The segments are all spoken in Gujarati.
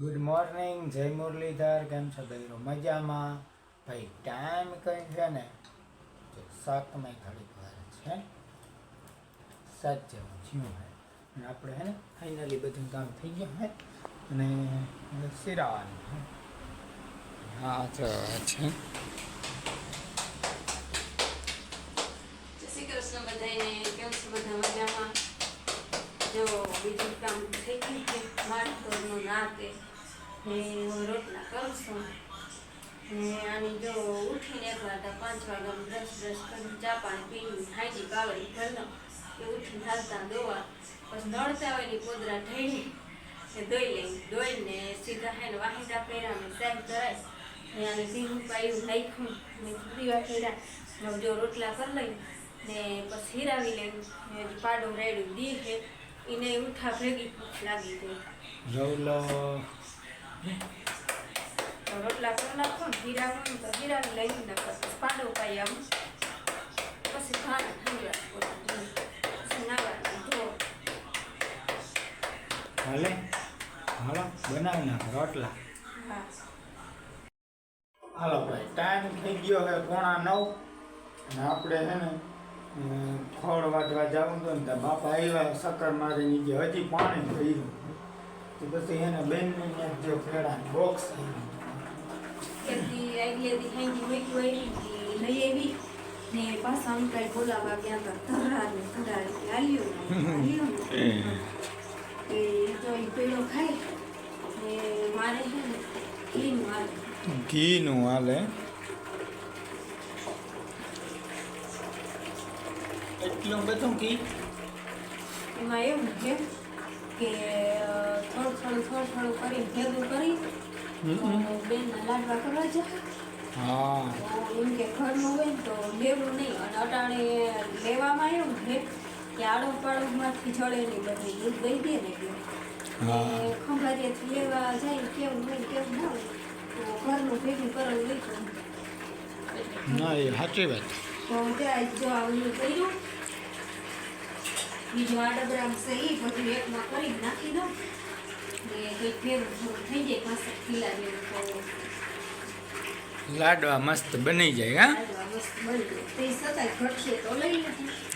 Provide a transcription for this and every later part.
ગુડ મોર્નિંગ જય મુરલીધર, કેમ છો દઈરો મજામાં? ભાઈ ટાઈમ કંઈ છે ને? સાત સાતમાં ઘડીક વાર છે. સાત જેવું થયું હે. અને આપણે હે ને ફાઇનલી બધું કામ થઈ ગયું હે. અને સિરાવાનું હે. તો છે. બધાને કેમ છો બધા મજામાં? જો, બીજું કામ થઈ ગયું છે. માણસોનું ના તે ને હું રોટલા કરું છું. ને આની જો ઉઠીને એક વાર પાંચ વાગ્યા બ્રશ બ્રશ કરી ચા પાણી પીને હાઈજી કાવડી ઘરનો એ ઉઠીને હાલતા દોવા પછી નડતા હોય ને કોદરા ઢળી એ દોઈ લઈ. દોઈને સીધા હે ને વાહિંદા કર્યા ને સાહેબ કરાય ને આને ધીમું પાયું, નાખ્યું. ને દીવા કર્યા ને જો રોટલા કરી લઈ. ને પછી હીરાવી લઈ. ને પાડો રેડું દી છે એને ઉઠા ભેગી લાગી ગઈ. રવલો તો રોટલા કરી નાખો ને હીરાવું ને તો હીરાવી લઈ ને પછી પાડો પાઈ આવું પછી ખાના ઠંડા પછી નાવા ધો હાલે? હાલો, બનાવી નાખો, રોટલા. હા હાલો ભાઈ ટાઈમ થઈ ગયો હવે પોણા નવ. અને આપણે છે ને ફળ વાટવા જવું હતું ને બાપા આવ્યા સક્કર મારીને કે હજી પાણી ભર્યું. પછી એને બેનને ત્યાં જો ફેડા બોક્સ કેદી આઈડિયાથી હેંગી મૂકી હોય ઈ લઈ આવી ને પાછા અંકલ બોલાવા ગયા હતા ધરા ને ધરા એટલે હાલ્યું ને હાલ્યું ને એ તો ઈ પેલો ખાય ને મારે છે ને ઘીનું હાલે ઘીનું હાલે એટલું બધું ઘી એમાં એવું છે કે અ, થોડું થોડું થોડું કરી ભેગું કરી. બેન બેનના લાડવા કરવા જાય. હા. એમ કે ઘરનું હોય ને તો લેવું નહીં. અને અટાણે લેવામાં આવ્યું છે કે આડો પાડોમાંથી નહીં બધી. દૂધ દઈ દે ને એટલે. લેવા જાય કેવું હોય કેવું ના હોય તો ઘરનું ભેગું કરેલું લઈ ના એ સાચી વાત. તો ત્યાં જો આવું કર્યું. બીજું આડબરામ છે એ બધું એકમાં કરી નાખી દઉં. લાડવા મસ્ત બની જાય હા?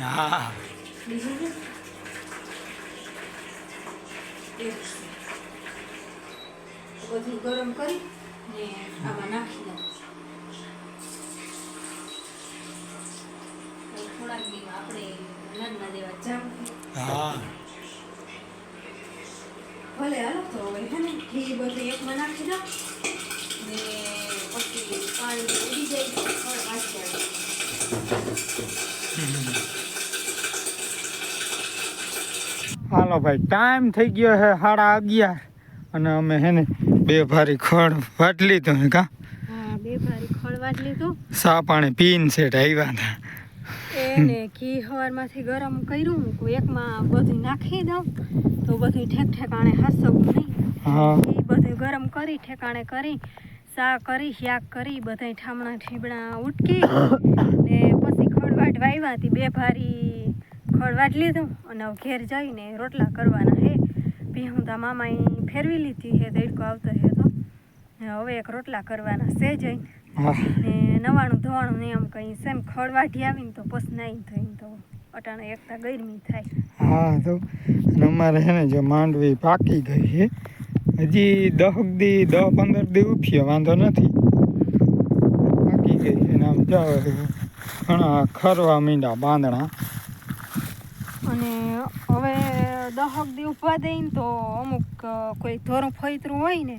હા. બધું ગરમ કરી ને આમાં નાખી દઉં થોડાક દીમાં આપણે નાના દેવા જાવું હા. ભલે હાલો તો હવે હે ને ઘી બધું એકમાં નાખી દઉં ને પછી પાણી ઉડી જાય ફળ વાંચી આવે હાલો ભાઈ ટાઈમ થઈ ગયો છે સાડા અગિયાર. અને અમે હે ને બે ભારી ખડ વાટ લીધું ને કા? બે ભારી ખળવાટ લીધું. સા પાણી પીને સેટ આવ્યા હતા એને ઘી હવારમાંથી ગરમ કર્યું મૂકું એકમાં બધું નાખી દઉં. તો બધું ઠેક ઠેકાણે હસવું નહીં. ઘી બધું ગરમ કરી ઠેકાણે કરી સા કરી શાક કરી બધા ઠામણા ઠીબણા ઉટકી ને પછી ખડવાટ વાવ્યા હતી બે ભારી ખડવાટ લીધું અને ઘેર જઈને રોટલા કરવાના હે. ભીહું તા મામાએ ફેરવી લીધી હે તડકો આવતો હે તો. હવે એક રોટલા કરવાના છે જઈને. ને નવાણું ધોવાણું ને એમ કઈ સેમ ખડવાટી આવીને તો પસનાઈ નાઈ થઈને તો અટાણે એકતા ગરમી થાય. હા તો અને અમારે છે ને જો માંડવી પાકી ગઈ છે. હજી દહ દી દહ પંદર દી ઉઠીએ વાંધો નથી. પાકી ગઈ છે આમ જાઓ ઘણા ખરવા મીંડા બાંદણા. અને હવે દહક દી ઉપવા દઈને તો અમુક કોઈ ધોરું ફૈતરું હોય ને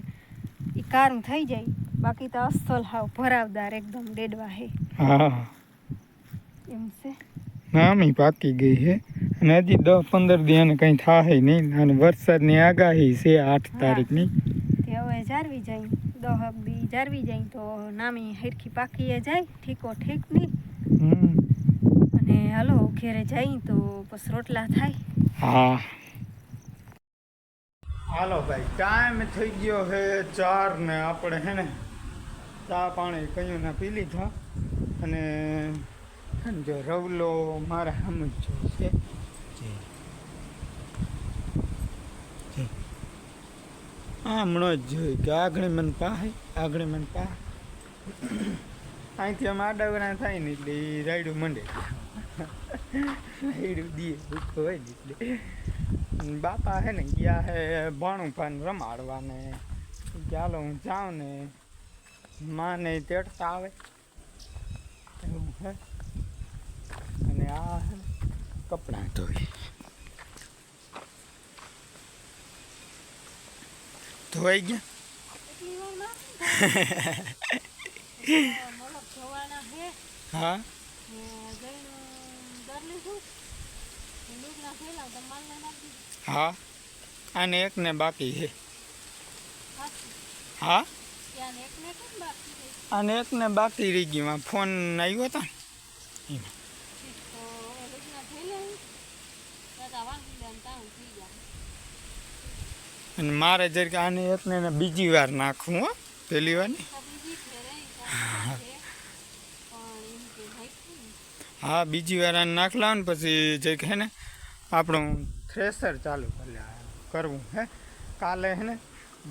એ કારું થઈ જાય. બાકી તો અસલ હાવ ભરાવદાર એકદમ ડેડવા હે. હા. એમ છે. નામી પાકી ગઈ હે. અને હજી દસ પંદર દી એને કંઈ થાય નહીં. અને વરસાદની આગાહી છે આઠ તારીખની. તે હવે જારવી જાય. દહક દી જારવી જાય તો નામી હરખી પાકીએ જાય. ઠીકો ઠીક નહીં. હમ. અને હાલો ઘેરે જાય તો પછી રોટલા થાય. હા. હાલો ભાઈ ટાઈમ થઈ ગયો છે ચાર ને આપણે હે ને ચા પાણી કયું ના પી લીધા. અને જો રવલો મારા સામે જ છે. જે. જે. હમણાં જ જોયું કે આગળ મને પાહે આગળ મને પાહે. અહીંથી અમે આડાવરા થાય ને એટલે એ રાયડું મંડે. રાયડું દીએ હોય ને એટલે. બાપા હે ને ગયા હે ભાણું પાન રમાડવાને. ચાલો હું જાઉં ને. માને તેડતા આવે. એવું છે. અને આ કપડાં ધોઈ. ધોઈ ગયા? હા? હા? ને અને એકને બાકી છે. હા? અને એકને બાકી રહી ગયું. ફોન આવ્યો હતો અને મારે જરીક આને એકને બીજી વાર નાખવું, હો પેલી વાર. હા, બીજી વાર આને નાખ લાવ ને, પછી જે હે ને, આપણું થ્રેસર ચાલુ કરી કરવું, હે. કાલે હે ને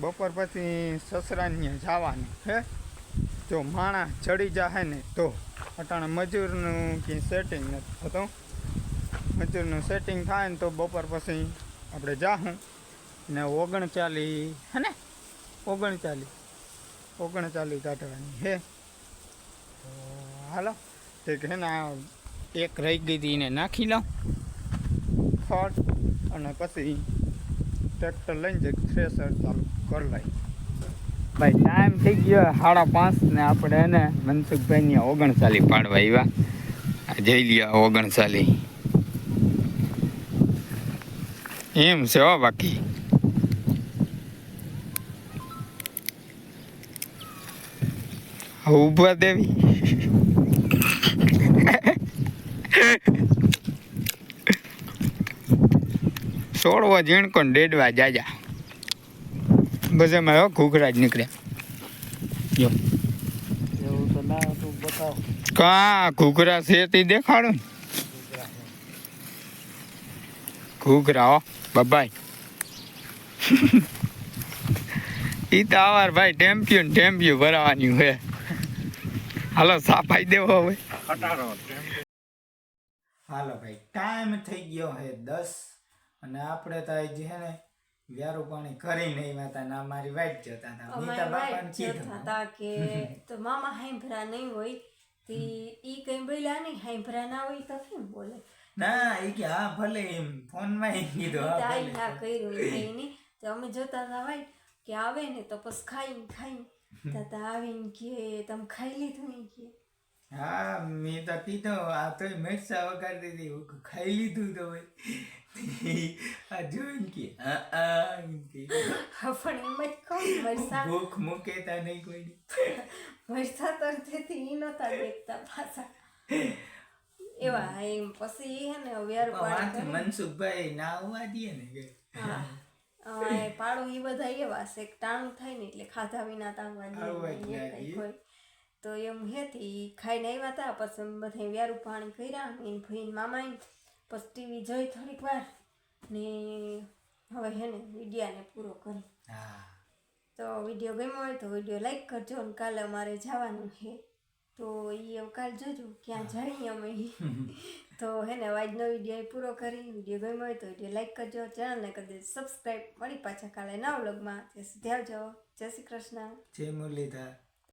બપોર પછી સસરાને જવાનું હે જો માણા ચડી જાય ને તો અટાણે મજૂરનું કંઈ સેટિંગ નથી થતું. મજૂરનું સેટિંગ થાય ને તો બપોર પછી આપણે જાહું. ને ઓગણચાલી હે ને? ઓગણચાલી ઓગણચાલી કાઢવાની હે તો હાલો, તે કે ને એક રહી ગઈ હતી એને નાખી લઉં. ખડ અને પછી ટ્રેક્ટર લઈને જ થ્રેસર ચાલુ. કરી લઈ ભાઈ ટાઈમ થઈ ગયો સાડા પાંચ ને આપણે એને મનસુખભાઈની ઓગણચાલી પાડવા આવ્યા. જઈ લ્યા ઓગણચાલી એમ છે હો બાકી. ઊભા દેવી. છોડવા ઝીણકો ને ડેડવા જાજા. બસ આવ્યો હો ઘૂઘરા જ નીકળ્યા. જો એવું તો ના તું બતાવ. કા ઘૂઘરા છે તે દેખાડો? ને ઘૂઘરા હો બબાઈ. ઈ તો આવાર ભાઈ ટેમ્પિયન ટેમ્પ્યુ ભરાવાની હોય. હાલો સાફાઈ દેવો હવે. હાલો ભાઈ ટાઈમ થઈ ગયો હે દસ. અને આપણે તો જે છે ને વ્યારું પાણી કરી નહીં માતા ના મારી વાઈટ જતા હતા. મીતા બાપાને કીધું હતા કે તો મામા હાંભરા નહીં હોય તે ઈ કઈ બોલ્યા નહીં? હાંભરા ના હોય તો કેમ બોલે? ના એ કે હા ભલે એમ ફોનમાં એમ કીધું હા ભલે. ના કર્યું નહીં. તો અમે જોતા હતા વાઈટ કે આવે ને તો પછી ખાઈ ખાઈ તાતા આવીને કે તમે ખાઈ લીધું કે. હા મેં તો પીધો. આ તો મરચા વગાડી દીધી. ખાઈ લીધું તો ભાઈ. આ જોઈને કે હા હા એમ કે. હા, પણ એમ જ કહું મરસા ભૂખ મૂકે તા નહીં કોઈ મરસા તરફથી ઈ નતા દેખતા પાછા. એવા એમ પછી હે ને વ્યાર પાડ મનસુખભાઈ ના આવવા દે ને કે. પાડો ઈ બધા એવા છે. ટાણું થાય ને એટલે ખાધા વિના જ દે. તો એમ હેતી ખાઈને આવ્યા હતા પછી બધા વ્યારું પાણી કર્યા એને ભાઈ મામા પછી ટીવી જોઈ થોડીક વાર ને હવે હે ને વિડિયાને પૂરો કરી. તો વીડિયો ગમ્યો હોય તો વીડિયો લાઈક કરજો અને કાલે અમારે જવાનું છે. તો એ કાલ જોજો ક્યાં જઈએ અમે તો હે ને આજનો વીડિયો પૂરો કરી વીડિયો ગમ્યો હોય તો વીડિયો લાઈક કરજો ચેનલને કરી દેજો સબસ્ક્રાઈબ. મળી પાછા કાલે નવ વ્લોગમાં. ત્યાં સુધી આવજો. જય શ્રી કૃષ્ણ. જય મુરલીધર.